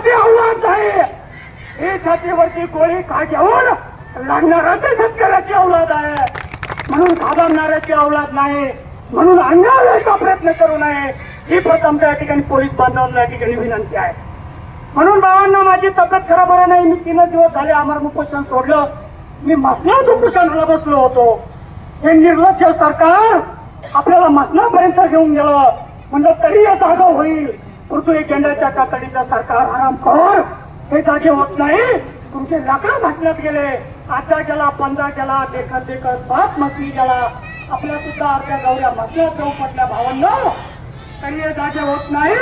पडणाराची आव्हान आहे हे छातीवरची गोळी का घेऊन लढणाराची शेतकऱ्याची अवलाद आहे. म्हणून घाबरणाऱ्याची अवलाद नाही. म्हणून अन्याय प्रयत्न करू नये. ही प्रथम त्या ठिकाणी पोलीस बांधवांना या ठिकाणी विनंती आहे. म्हणून बाबांना माझी तब्येत खराब आहे नाही. मी तीनच दिवस झाले आम्हाला उपोषण सोडलं. मी मसनाच उपोषणाला बसलो होतो. हे निर्लक्ष सरकार आपल्याला मसनापर्यंत घेऊन गेलं. म्हणजे तरी या जागा होईल. पृथ्वी केंद्राच्या कातडीचा सरकार आराम कर. हे जागे होत नाही. तुमचे लाकडं भाटण्यात गेले. आजचा गेला पंधरा गेला देखत देखत पाच मस्ती गेला आपल्या सुद्धा अर्ध्या गौऱ्या मसल्यात जाऊ पडल्या भावांना. तरी हे जागे होत नाही.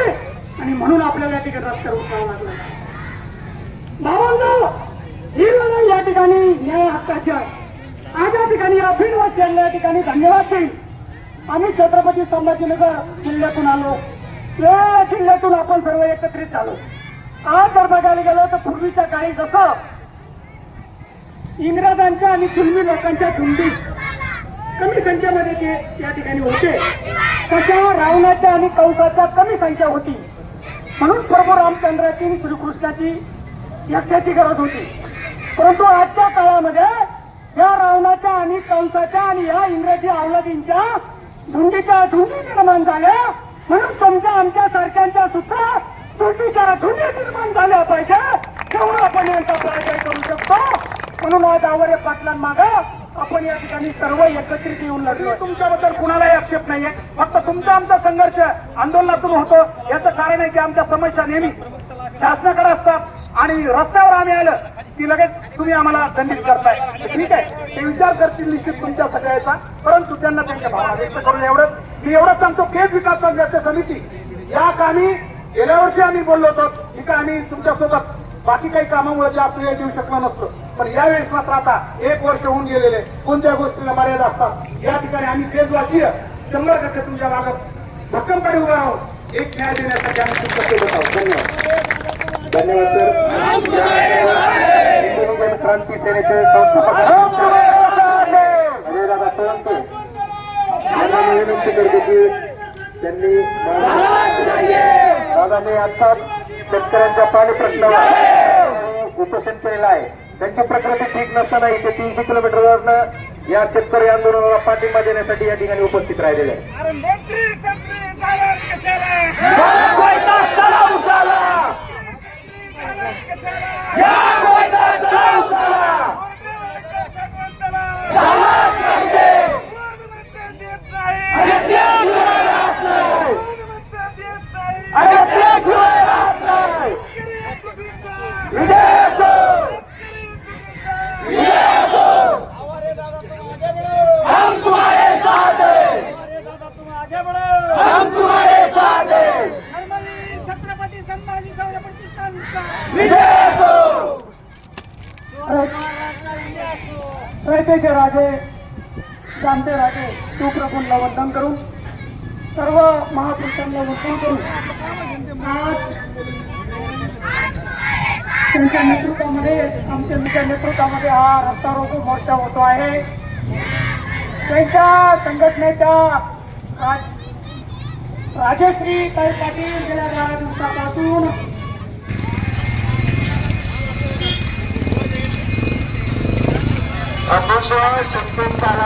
आणि म्हणून आपल्याला या ठिकाणी रस्त्यावर उतरावं लागलं. भावांना ही लढाई या ठिकाणी न्याय हक्काची आहे. आज या ठिकाणी या यांना या ठिकाणी धन्यवाद देईल आम्ही छत्रपती संभाजीनगर जिल्ह्यातून आलो. या जिल्ह्यातून आपण सर्व एकत्रित झालो. आज जर बघायला गेलो तर पूर्वीच्या काळी जसं इंग्रजांच्या आणि जुलमी लोकांच्या झुंडी कमी संख्येमध्ये ते या ठिकाणी होते तशा रावणाच्या आणि कंसाच्या कमी संख्या होती. म्हणून प्रभू रामचंद्राची आणि श्रीकृष्णाची यक्षाची गरज होती. परंतु आजच्या काळामध्ये या रावणाच्या आणि कंसाच्या आणि या इंग्रजी अवलादींच्या झुंडीच्या झुंडी निर्माण झाल्या. म्हणून तुमच्या आमच्या सारख्यांच्या सुद्धा झुंडीच्या झुंडी निर्माण झाल्या पाहिजे तेवढं आपण यांचा पराजय करू शकतो. म्हणून आज आवरे पाटलांमाग आपण या ठिकाणी सर्व एकत्रित येऊन लढलो. तुमच्याबद्दल कुणालाही आक्षेप नाहीये. फक्त तुमचा आमचा संघर्ष आंदोलनातून होतो. याचं कारण आहे की आमच्या समस्या नेहमी शासनाकडे असतात आणि रस्त्यावर आम्ही आलं की लगेच तुम्ही आम्हाला दंडित करताय. ठीक आहे? ते विचार करतील निश्चित तुमच्या सगळ्याचा परंतु त्यांना त्यांच्या भावना व्यक्त करून एवढं मी एवढंच सांगतो केस विकास संघर्ष समिती या कामी गेल्या वर्षी आम्ही बोललो होतो ठीक आहे आम्ही तुमच्यासोबत बाकी काही कामामुळे जे वेळ देऊ शकलो नसतो. पण यावेळेस मात्र आता एक वर्ष होऊन गेलेले कोणत्या गोष्टीला मर्यादा असतात? या ठिकाणी आम्ही देशवासीय शंभर टक्के तुमच्या मागत भक्कमपणे उभा आहोत एक न्याय देण्यासाठी आम्ही तुमचं धन्यवाद. धन्यवाद. सर क्रांती सेनेचे संस्थापक अजयदादा सोळंके यांना मी विनंती करतो की त्यांनी दादाने आत्ताच शेतकऱ्यांच्या पाणी प्रश्नावर उपोषण केलेलं आहे त्यांची प्रकृती ठीक नसताना इथे तीनशे किलोमीटरवरनं या शेतकरी आंदोलनाला पाठिंबा देण्यासाठी या ठिकाणी उपस्थित राहिलेले आहे रयतेचे राजे शांते राजे शिवप्रभूंना वंदन करून सर्व महापुरुषांना वंदन करून आज त्यांच्या नेतृत्वामध्ये आमच्या तुमच्या नेतृत्वामध्ये हा रस्ता रोको मोर्चा होतो आहे. त्यांच्या संघटनेच्या राज- राजश्री साहेब पाटील गेल्या बारा दिवसापासून On this rise,